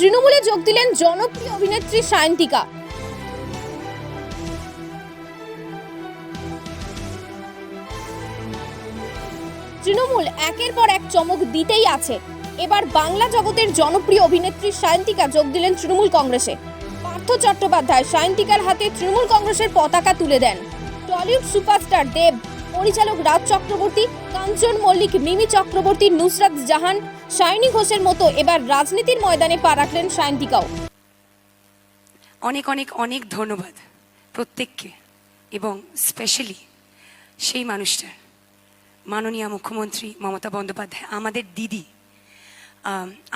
তৃণমূলে যোগ দিলেন জনপ্রিয় অভিনেত্রী সায়ন্তিকা। তৃণমূল একের পর এক চমক দিতেই আছে। এবার বাংলা জগতের জনপ্রিয় অভিনেত্রী সায়ন্তিকা যোগ দিলেন তৃণমূল কংগ্রেসে। পার্থ চট্টোপাধ্যায় সায়ন্তিকার হাতে তৃণমূল কংগ্রেসের পতাকা তুলে দেন। টলিউড সুপারস্টার দেব পরিচালক রাজ চক্রবর্তী, কাঞ্চন মল্লিক, মিমি চক্রবর্তী, নুসরাত জাহান সায়নী ঘোষের মতো এবার রাজনীতির ময়দানে পা রাখলেন সায়ন্তিকাও। অনেক অনেক অনেক ধন্যবাদ প্রত্যেককে এবং স্পেশালি সেই মানুষটার। মাননীয় মুখ্যমন্ত্রী মমতা বন্দ্যোপাধ্যায়, আমাদের দিদি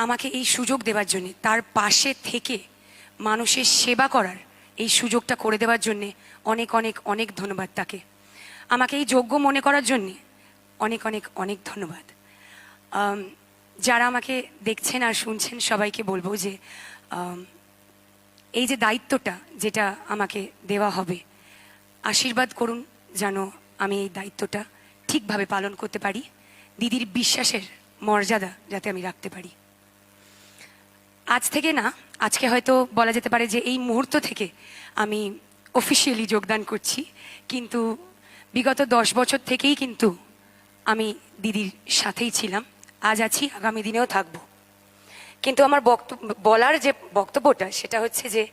আমাকে এই সুযোগ দেওয়ার জন্যে, তার পাশে থেকে মানুষের সেবা করার এই সুযোগটা করে দেওয়ার জন্যে অনেক অনেক অনেক ধন্যবাদ তাকে। আমাকে এই যোগ্য মনে করার জন্যে অনেক অনেক অনেক ধন্যবাদ। যারা আমাকে দেখছেন আর শুনছেন, সবাইকে বলব যে এই যে দায়িত্বটা যেটা আমাকে দেওয়া হবে, আশীর্বাদ করুন যেন আমি এই দায়িত্বটা ঠিকভাবে পালন করতে পারি, দিদির বিশ্বাসের মর্যাদা যাতে আমি রাখতে পারি। আজ থেকে না, আজকে হয়তো বলা যেতে পারে যে এই মুহূর্ত থেকে আমি অফিসিয়ালি যোগদান করছি, কিন্তু বিগত দশ বছর থেকেই কিন্তু আমি দিদির সাথেই ছিলাম। আজ আছি, আগামী দিনেও থাকব। কিন্তু আমার বক্তব্য বলার যে বক্তব্যটা, সেটা হচ্ছে যে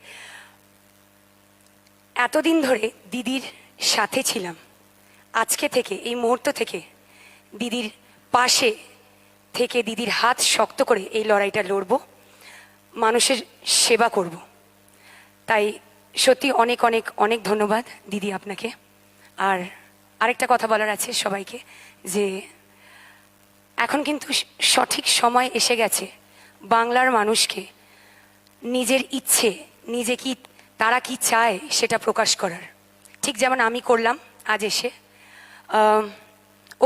এতদিন ধরে দিদির সাথে ছিলাম। আজকে থেকে, এই মুহূর্ত থেকে দিদির পাশে থেকে দিদির হাত শক্ত করে এই লড়াইটা লড়ব, মানুষের সেবা করব। তাই সত্যি অনেক অনেক অনেক ধন্যবাদ দিদি আপনাকে। আর আরেকটা কথা বলার আছে সবাইকে, যে এখন কিন্তু সঠিক সময় এসে গেছে বাংলার মানুষকে নিজের ইচ্ছে, নিজে কি, তারা কি চায় সেটা প্রকাশ করার। ঠিক যেমন আমি করলাম আজ এসে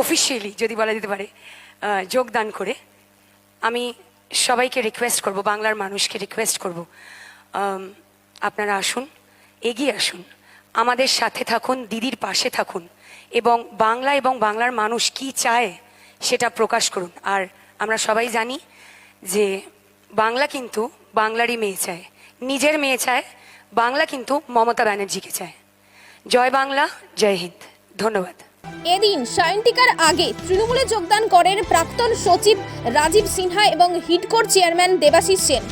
অফিসিয়ালি যদি বলা যেতে পারে যোগদান করে আমি সবাইকে রিকোয়েস্ট করব, বাংলার মানুষকে রিকোয়েস্ট করব। আপনারা আসুন, এগিয়ে আসুন। আমাদের সাথে থাকুন, দিদির পাশে থাকুন এবং বাংলা এবং বাংলার মানুষ কি চায় সেটা প্রকাশ করুন। আর আমরা সবাই জানি যে বাংলা কিন্তু বাংলারই মেয়ে চায়, নিজের মেয়ে চায়, বাংলা কিন্তু মমতা ব্যানার্জিকে চায়। জয় বাংলা, জয় হিন্দ। ধন্যবাদ। এদিন সায়ন্তিকার আগে তৃণমূলে যোগদান করেন প্রাক্তন সচিব রাজীব সিনহা এবং হিডকোর chairman Debashis Sen.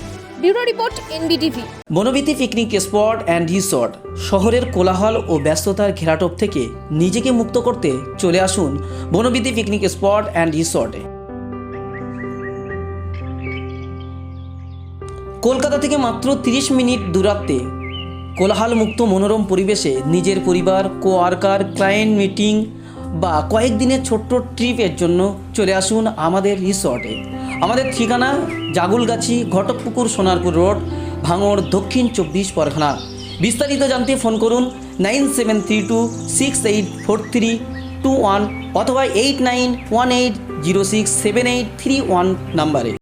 Bureau report NBTV Banbithi picnic, spot and resort শহরের কোলাহল ও ব্যস্ততার ঘেরাটোপ থেকে নিজেকে মুক্ত করতে চলে আসুন বনবিতি পিকনিক, স্পট অ্যান্ড রিসর্টে কলকাতা থেকে মাত্র 30 মিনিট দূরত্বে কোলাহলমুক্ত মনোরম পরিবেশে নিজের পরিবার কোয়ার্কার ক্লায়েন্ট মিটিং বা কয়েকদিনের ছোট্ট ট্রিপের জন্য চলে আসুন আমাদের রিসর্টে আমাদের ঠিকানা জাগুলগাছি ঘটকপুকুর সোনারপুর রোড, ভাঙড়, দক্ষিণ চব্বিশ পরখানা বিস্তারিত জানতে ফোন করুন nine seven three two six eight four three two one অথবা eight nine one eight zero six seven eight three one নাম্বারে।